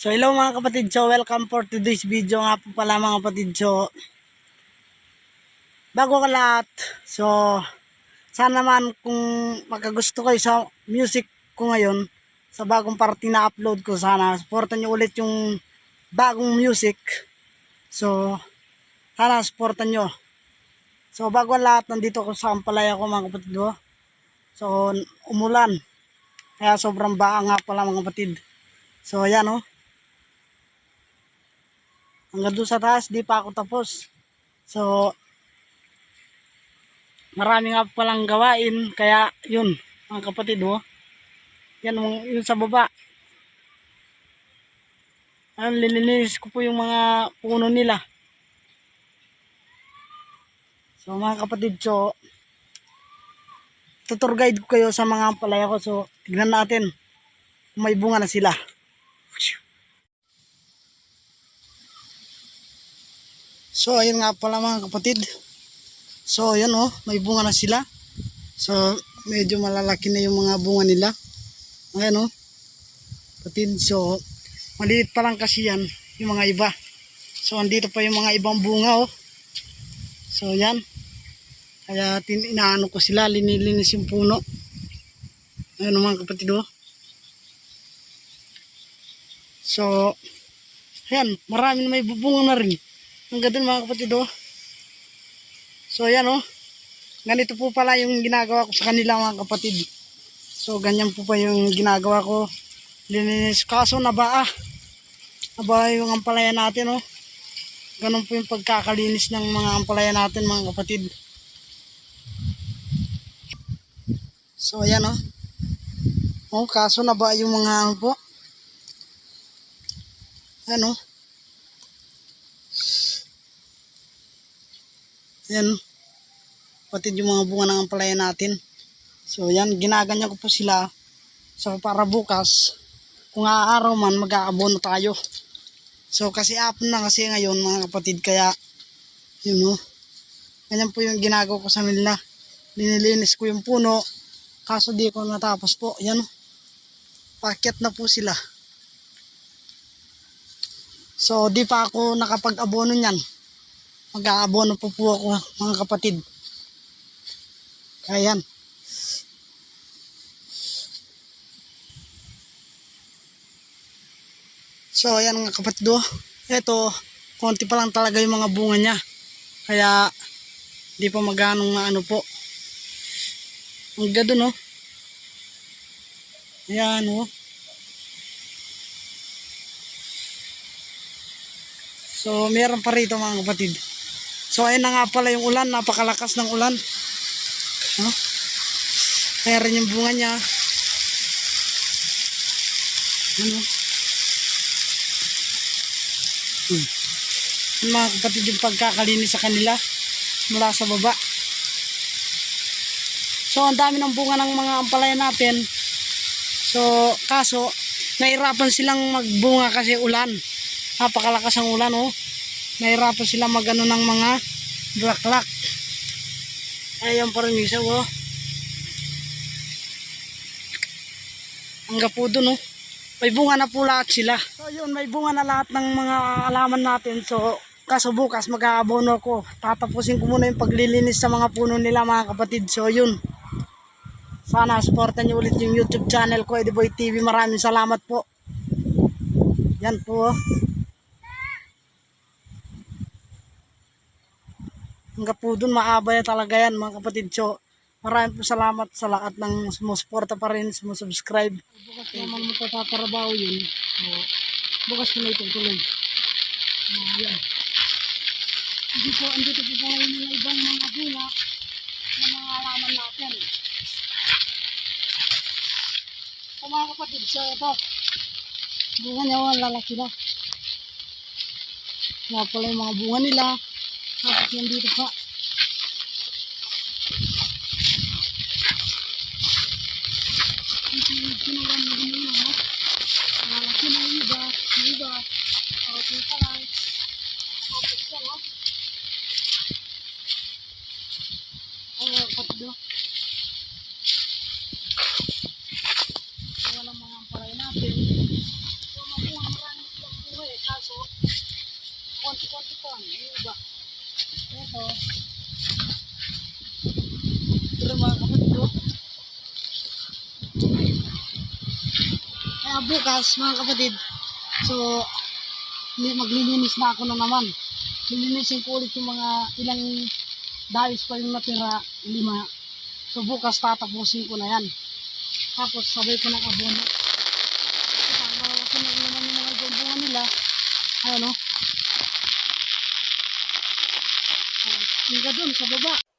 So hello mga kapatid. So welcome for today's video nga po pala mga kapatid. So bago ka lahat so sana naman kung magkagusto kayo sa music ko ngayon sa bagong parting na upload ko sana supportan nyo ulit yung bagong music. So sana supportan nyo so bago lahat nandito ko sa Ampalaya ko mga kapatid ko so umulan. Kaya sobrang baa nga pala mga kapatid. So ayan oh hanggang doon sa taas, di pa ako tapos. So, marami nga palang gawain, kaya yun, mga kapatid, oh. Yan, yung, yung sa baba. Ayun, lilinis ko po yung mga puno nila. So, mga kapatid, so, tutor guide ko kayo sa mga palaya ko. So, tignan natin may bunga na sila. So, ayun nga pala mga kapatid. So, ayun oh, may bunga na sila. So, medyo malalaki na yung mga bunga nila. Ayan oh. Kapatid, so, maliit pa lang kasi yan, yung mga iba. So, andito pa yung mga ibang bunga oh. So, yan. Kaya, tin inaano ko sila, linilinis yung puno. Ayun oh, mga kapatid oh. So, ayan, marami na may bubunga na rin. Ang ganda mga kapatid oh. So ayan oh. Ganito po pala yung ginagawa ko sa kanila mga kapatid. So ganyan po pa yung ginagawa ko. Lininis kaso nabaa. Nabaa yung ampalaya natin oh. Ganun po yung pagkakalinis ng mga ampalaya natin mga kapatid. So ayan oh. Oh, kaso nabaa yung mga ano po. Ayan oh. Yan. Patid yung mga bunga ng ampalaya natin. So yan, ginaganyan ko po sila. So para bukas, kung aaraw man, mag-aabono tayo. So kasi apon na kasi ngayon mga kapatid, kaya yun o. Ganyan po yung ginagawa ko sa nila. Linilinis ko yung puno. Kaso di ko natapos po. Yan o. Paket na po sila. So di pa ako nakapag-abono niyan mag-aabono po po ako mga kapatid. Kaya yan. So ayan mga kapatid oh. Ito, konti pa lang talaga yung mga bunga niya. Kaya di pa maganong ano po. Ang gado no. Ayan oh. So meron pa rito mga kapatid. So ayun na nga pala yung ulan, napakalakas ng ulan. No? Kaya rin yung bunga niya. Ano? Hmm. Mga kapatid yung pagkakalinis sa kanila mula sa baba. So ang dami ng bunga ng mga ampalaya natin. So kaso nahirapan silang magbunga kasi ulan. Napakalakas ang ulan oh nahirapan sila magano ng mga blaklak ayan pa rin isa oh. Hangga po dun oh. May bunga na po lahat sila. So yun may bunga na lahat ng mga alaman natin. So kaso bukas mag-aabono ko tatapusin ko muna yung paglilinis sa mga puno nila mga kapatid. So yun. Sana supportan nyo ulit yung youtube channel ko Ediboy TV maraming salamat po. Yan po hanggang po dun maabay talaga yan mga kapatid. So maraming po salamat sa lahat ng sumusuporta pa rin sumusubscribe. Bukas naman mo tatrabaho yun bukas na itutuloy uh, yan hindi po andito po ngayon yung ibang mga bunga ng mga halaman natin. So mga kapatid so ito. Bunga niya ang lalaki na. Nga pala yung mga bunga nila tapos nandito pa. Kinulang mo din yun, ha? Malaki na yung iba, yung iba. Okay pa lang. Tapos yan, ha? Ay, pati do. Wala mga amparay natin. So, mabuha marami oh. Konti-konti pa. Yung iba. Ito. Pero mga kapatid, oh. Kaya bukas, mga kapatid, so, li- maglilinis na ako na naman. Lilinisin ko ulit yung mga ilang dahis pa yung natira, lima. So bukas tatapusin ko na yan. Tapos sabay ko ng abono. Kasi na naman yung mga bumbungan nila. Ayan Hingga dun sa baba.